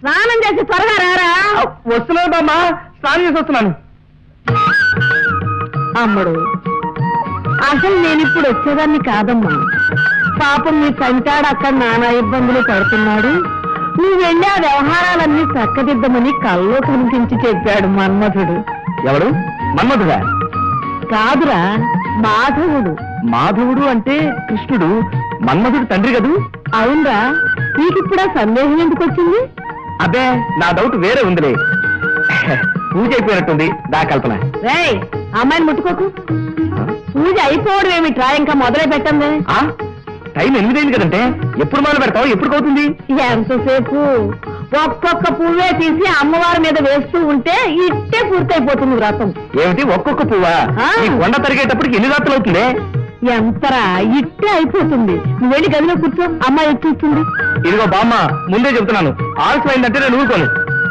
స్నానం చేసి త్వరగా రారా? వస్తున్నాను బామ్మ. స్నానం చేసి వస్తున్నాను. అమ్మడు అసలు నేను ఇప్పుడు వచ్చేదాన్ని కాదమ్మా. పాపం మీ సంటాడు అక్కడ నానా ఇబ్బందులు పడుతున్నాడు. నువ్వు వెళ్ళి ఆ వ్యవహారాలన్నీ చక్కదిద్దమని కల్లో కనిపించి చెప్పాడు మన్మథుడు ఎవడు? మన్మధుడా? కాదురా మాధవుడు. మాధవుడు అంటే కృష్ణుడు మన్మధుడు తండ్రి కదూ? అవునరా. నీకిప్పుడా సందేహం ఎందుకు వచ్చింది? అబ్బే నా డౌట్ వేరే ఉందిలే. పూజ అయిపోయినట్టుంది. దా కల్పన. రేయ్ అమ్మాయిని ముట్టుకోకు. పూజ అయిపోవడం ఏమిట్రా ఇంకా మొదలై పెట్టండి ఆ? టైం ఎనిమిదైంది కదంటే? ఎప్పుడు మొదలు పెడతావు? ఎప్పుడు అవుతుంది ఎంతసేపు? ఒక్కొక్క పువ్వే తీసి అమ్మవారి మీద వేస్తూ ఉంటే ఇట్టే పూర్తయిపోతుంది వ్రతం. ఏమిటి? ఒక్కొక్క పువ్వా? ఆ. ఈ కొండ తరిగేటప్పటికి ఎన్ని రాత్రులు అవుతుంది? ఎంతరా ఇట్టే అయిపోతుంది. నువ్వు వెళ్ళి గదిలో కూర్చో అమ్మాయి వచ్చి చూస్తుంది. ఇదిగో బామ్మ ముందే చెబుతున్నాను ఆలస్యం అయిందంటే నేను ఊరుకోను.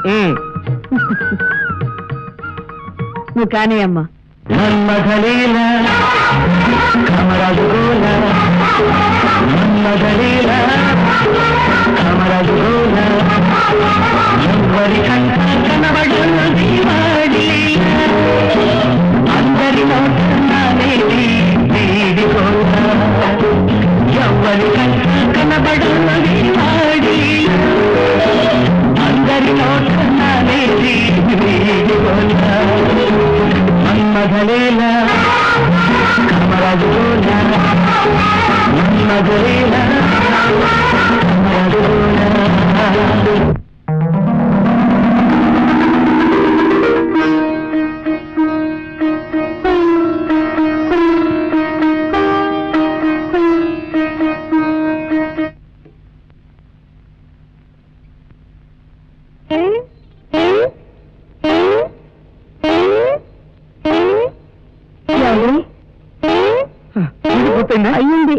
ఉమ్. నువ్వు కానీ అమ్మా. మన్మథలీల ఎవ్వరి అయ్యింది.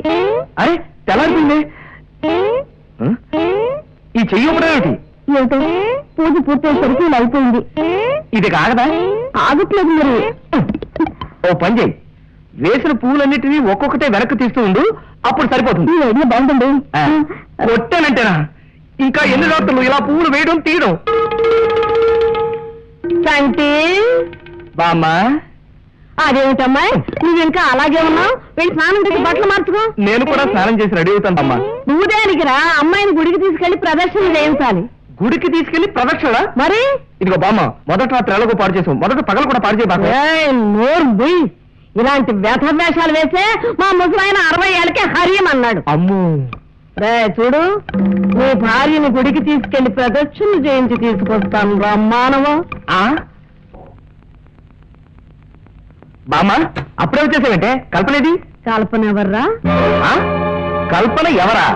అరే తెల్లారిపోయింది. ఈ చెయ్యి ఒకటే ఏమిటి? పూజ పూర్తయ్యేసరికి ఇలా అయిపోయింది. ఇది కాగదా? ఆగట్లేదు మరి. ఓ పని చేయి. వేసిన పువ్వులన్నిటినీ ఒక్కొక్కటే వెనక్కి తీస్తూ ఉండు అప్పుడు సరిపోతుంది. బాగుందండి. కొట్టానంటేనా? ఇంకా ఎన్ని రాత్రులు ఇలా పువ్వులు వేయడం తీయడం? బామ్మ. అదేమిటమ్మాయి నువ్వు ఇంకా అలాగే ఉన్నావు? వెళ్ళి స్నానం చేసి బట్టలు మార్చుకో. నేను కూడా స్నానం చేసి రెడీ అవుతాను నువ్వు దేనికి రా అమ్మాయిని గుడికి తీసుకెళ్ళి ప్రదర్శన చేయించాలి. గుడికి తీసుకెళ్ళి ప్రదక్షిణ? మరి? ఇదిగో బామ్మ మొదట రాత్రి ఎలాగో పాడు చేసాం మొదట పగలు కూడా పాడు చేయబాక. నోరు. ఇలాంటి వ్యథ వేషాలు వేసే మా ముసలాయన అరవై ఏళ్ళకి హరియం అన్నాడు అమ్ము. రే చూడు. నీ భార్యని గుడికి తీసుకెళ్ళి ప్రదక్షిణ చేయించి తీసుకొస్తాను రమ్మానవం ఆ? బామ్మ అప్పుడే వచ్చేసావంటే? కల్పనేది కల్పన ఎవర్రా? కల్పన ఎవరా?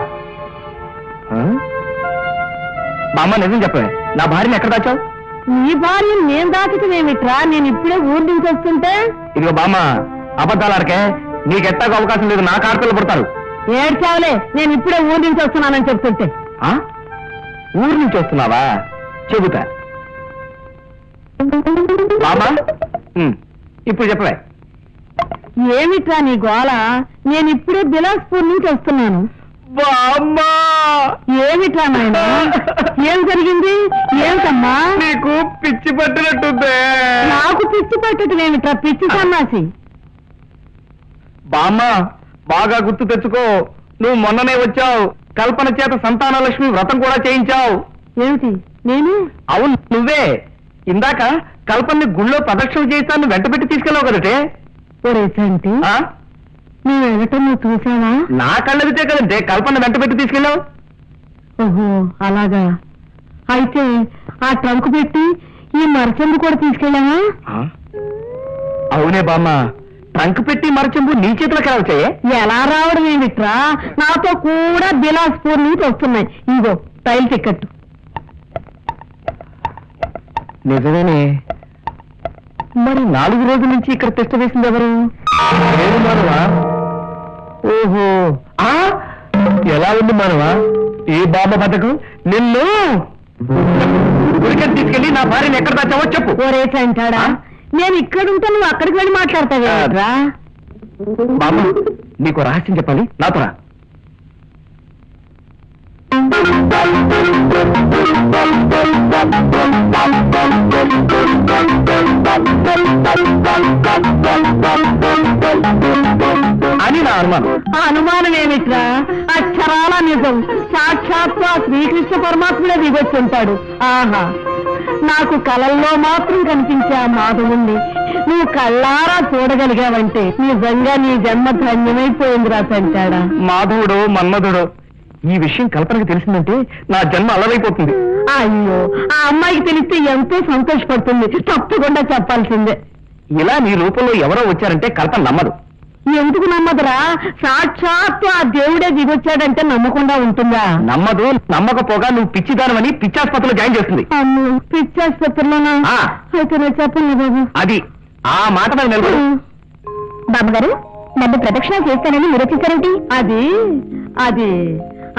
బామ్మ నిజం చెప్పవే. నా భార్యని ఎక్కడ దాచావు? నీ భార్యని నేను దాచటమేమిట్రా నేను ఇప్పుడే ఊరి నుంచి వస్తుంటే? ఇదిగో బామ్మ అబద్ధాలకే నీకెట్టాకు అవకాశం లేదు నా కార్తలు పుడతారు. ఏడ్చావులే నేను ఇప్పుడే ఊరి నుంచి వస్తున్నానని చెప్తుంటే? ఊరు నుంచి వస్తున్నావా చెబుతా. ఇప్పుడు చెప్పవే. ఏమిట్రా నీ గోల? నేను ఇప్పుడే బిలాస్పూర్ నుంచి వస్తున్నాను. బామ్మ ఏమిట్రా నాయన? ఏం జరిగింది? ఏమిటమ్మా నీకు పిచ్చి పట్టినట్టుందే. నాకు పిచ్చి పట్టడం ఏమిట్రా? పిచ్చి సన్నాసి. బామ్మ బాగా గుర్తు తెచ్చుకో. నువ్వు మొన్ననే వచ్చావు. కల్పన చేత సంతాన లక్ష్మి వ్రతం కూడా చేయించావు. ఏమిటి? నేను? అవును నువ్వే. ఇందాక కల్పన్ని గుళ్ళో ప్రదక్షిణ చేయిస్తాను వెంట పెట్టి తీసుకెళ్ళావు కదటే. ఒరే సంటి ఆ? నువ్వు వెళ్ళటం నువ్వు చూసావా? నా కళ్ళదితే కదంటే కల్పన వెంట పెట్టి తీసుకెళ్ళావు. ఓహో అలాగా. అయితే ఆ ట్రంక్ పెట్టి ఈ మరచందు కూడా తీసుకెళ్ళావా? అవునే బామ్మ. ట్రంక్ పెట్టి మరచెంబు నీ చేతిలోకి ఎలా వచ్చాయే ఎలా రావడం ఏమిట్రా నాతో కూడా బిలాస్పూర్ నుంచి వస్తున్నాయి. ఇగో రైలు టికెట్ నిజమేనే. మరి నాలుగు రోజుల నుంచి ఇక్కడ టెస్ట్ వేసింది ఎవరు? ఓహో. ఆ? ఎలా ఉంది మానవా? ఈ బామ్మ పథకం నిన్ను. తీసుకెళ్ళి నా భార్యని ఎక్కడ దాచావో చెప్పు. ఒరే సంటాడా నేను ఇక్కడ ఉంటే నువ్వు అక్కడికి వెళ్ళి మాట్లాడతావేమిట్రా బామ్మ నీకు రహస్యం చెప్పాలి. నాతో రా. అని నా అనుమానం. ఆ అనుమానం ఏమిట్రా? అక్షరాల నిజం. సాక్షాత్తు ఆ శ్రీకృష్ణ పరమాత్ముడే దిగొచ్చుంటాడు ఆహా. నాకు కలల్లో మాత్రం కనిపించే ఆ మాధవుణ్ణి నువ్వు కళ్ళారా చూడగలిగావంటే నిజంగా నీ జన్మ ధన్యమైపోయిందిరా సంటాడా మాధవుడు మన్మధుడు ఈ విషయం కల్పనకి తెలిసిందంటే నా జన్మ అల్లరైపోతుంది అయ్యో ఆ అమ్మాయికి తెలిస్తే ఎంతో సంతోషపడుతుంది. తప్పకుండా చెప్పాల్సిందే. ఇలా నీ రూపంలో ఎవరో వచ్చారంటే కల్పన నమ్మదు. ఎందుకు నమ్మదురా? సాక్షాత్తు ఆ దేవుడే దిగొచ్చాడంటే నమ్మకుండా ఉంటుందా? నమ్మదు నమ్మకపోగా నువ్వు పిచ్చిదానమని పిచ్చాసుపత్రిలో జాయిన్ చేస్తుంది. అమ్ము పిచ్చాసుపత్రిలోనా? ఆ. అయితే నేను చెప్పండి బాబు. అది ఆ మాట మీద నిలబడు. బామ్మగారు నన్ను ప్రదక్షిణ చేస్తానని మీరు వచ్చేసారేంటి అది అది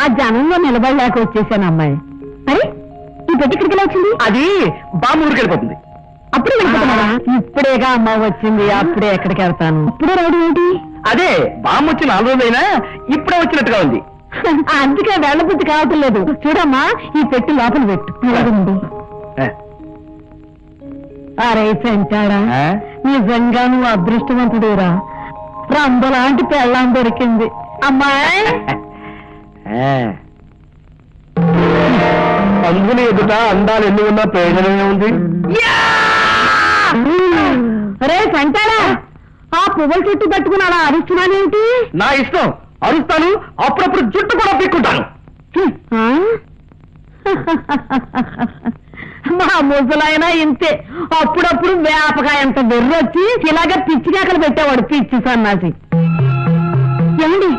ఆ జనంలో నిలబడలేక వచ్చేసాను అమ్మాయి. అరే ఈ పెట్టి ఇక్కడికి ఎలా వచ్చింది? అది బామ్మ ఊరికి వెళ్ళిపోతుంది అప్పుడే ఇప్పుడేగా అమ్మ వచ్చింది. అప్పుడే ఎక్కడికి వెళ్తాను. ఇప్పుడే రావడం ఏంటి? అదే బామ్మ వచ్చి నాలుగు రోజులైనా ఇప్పుడే వచ్చినట్టుగా ఉంది. అందుకే వెళ్ళబుద్ధి కావటం లేదు. చూడమ్మా ఈ పెట్టి లోపల పెట్టు. అలాగేనండి ఆ, అరే ఆ? నిజంగా నువ్వు అదృష్టవంతుడురా. రంబలాంటి పెళ్ళాం దొరికింది. అమ్మాయి! ఆ. అందుని ఎదుట అందాలు ఎన్ని ఉన్నా ప్రయోజనమే ఉంది. రే సంటాడా ఆ పువ్వుల చుట్టూ పట్టుకుని అలా అరుస్తున్నానేమిటి నా ఇష్టం. అరుస్తాను అప్పుడప్పుడు జుట్టు కూడా పీక్కుంటాను? మా ముసలాయన ఇంతే. అప్పుడప్పుడు వేపకాయ అంత వెర్రొచ్చి ఇలాగ పిచ్చి కేకలు పెట్టేవాడు పిచ్చి సన్నాసి. ఏమండి?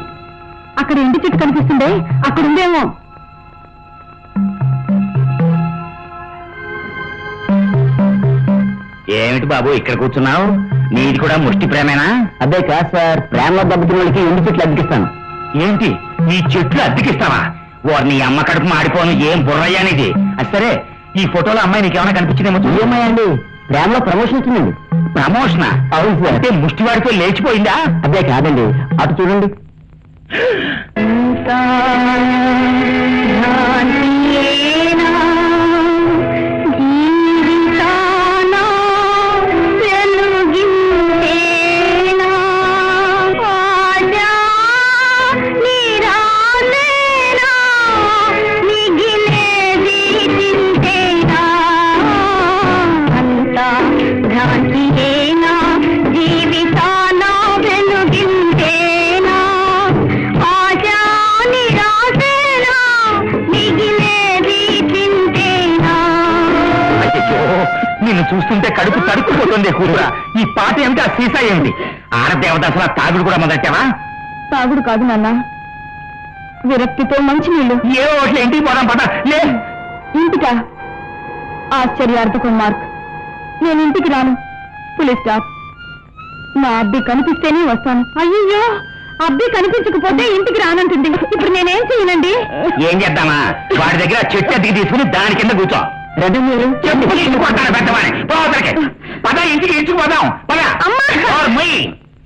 అక్కడ ఇంటి చెట్టు కనిపిస్తుండే అక్కడ ఉందేమో ఏమిటి బాబు ఇక్కడ కూర్చున్నావు? నీది కూడా ముష్టి ప్రేమేనా? అదే కాదు సార్ ప్రేమలో దెబ్బతిన వాళ్ళకి ఎండు చెట్లు అద్దెకిస్తాను. ఏంటి? ఈ చెట్లు అద్దెకిస్తావా? వారు నీ అమ్మ కడుపు మాడిపోను ఏం బుర్రయ్యానిది అది సరే ఈ ఫోటోలో అమ్మాయి నీకేమైనా కనిపించిందేమో ఏమయ్య అండి? ప్రేమలో ప్రమోషన్ వచ్చిందండి. ప్రమోషన్? అవును సార్. అంటే ముష్టివాడితో లేచిపోయిందా? అదే కాదండి అటు చూడండి. జీవితాన తడుక్కుపోతుంది కూతురా. ఈ పాట ఏమిటి? ఆ సీసా ఏమిటి? తాగుడు కూడా మొదలెట్టావా? తాగుడు కాదు నాన్న. విరక్తితో మంచి నీళ్ళు. ఏ ఓట్లు ఇంటికి పోదాం పద. లే. ఇంటికా? ఆశ్చర్యార్థకం మార్క్. నేను ఇంటికి రాను. Police stop. నా అబ్బి కనిపిస్తేనే వస్తాను. అయ్యో అబ్బి కనిపించకపోతే ఇంటికి రానంటుంది. ఇప్పుడు నేనేం చేయనండి? ఏం చేద్దామా? వాడి దగ్గర చెట్టు అద్దెకి తీసుకుని దాని కింద కూర్చో. రెడీ మీరు. చెప్పు పద ఇంటికి ఇంటికి పోదాం అమ్మా! ఓర్ మొయ్.